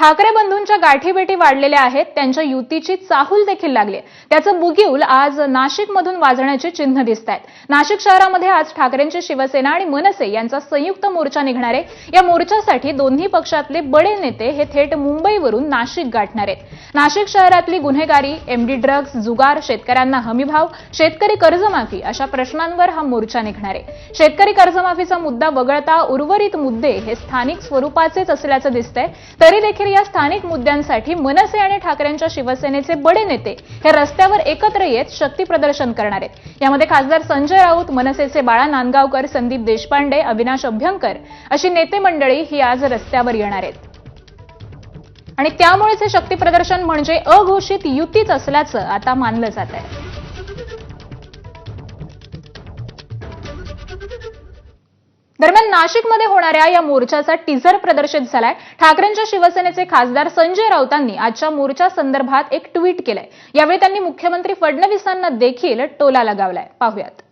ठाकरे बंधूंच्या गाठीभेटी वाढलेल्या आहेत त्यांच्या युतीची चाहूल देखील लागली त्याचं बुगिऊल आज नाशिकमधून वाजण्याची चिन्ह दिसत आहेत नाशिक शहरामध्ये आज ठाकरेंची शिवसेना आणि मनसे यांचा संयुक्त मोर्चा निघणार आहे. या मोर्चासाठी दोन्ही पक्षातले बडे नेते हे थेट मुंबईवरून नाशिक गाठणार आहेत. नाशिक शहरातली गुन्हेगारी एमडी ड्रग्ज जुगार शेतकऱ्यांना हमीभाव शेतकरी कर्जमाफी अशा प्रश्नांवर हा मोर्चा निघणार आहे. शेतकरी कर्जमाफीचा मुद्दा वगळता उर्वरित मुद्दे हे स्थानिक स्वरूपाचेच असल्याचं दिसतंय. तरी देखील या स्थानिक मुद्द्यांसाठी मनसे आणि ठाकरेंच्या शिवसेनेचे बडे नेते हे रस्त्यावर एकत्र येत शक्ती प्रदर्शन करणार आहेत. यामध्ये खासदार संजय राऊत मनसेचे बाळा नांदगावकर संदीप देशपांडे अविनाश अभ्यंकर अशी नेते मंडळी ही आज रस्त्यावर येणार आहेत. आणि त्यामुळेच हे शक्ती प्रदर्शन म्हणजे अघोषित युतीच असल्याचं आता मानलं जात आहे. दरम्यान नाशिकमध्ये होणाऱ्या या मोर्चाचा टीझर प्रदर्शित झालाय. ठाकरेंच्या शिवसेनेचे खासदार संजय राऊतांनी आजच्या मोर्चा संदर्भात एक ट्विट केलंय. यावेळी त्यांनी मुख्यमंत्री फडणवीसांना देखील टोला लगावलाय. पाहुयात.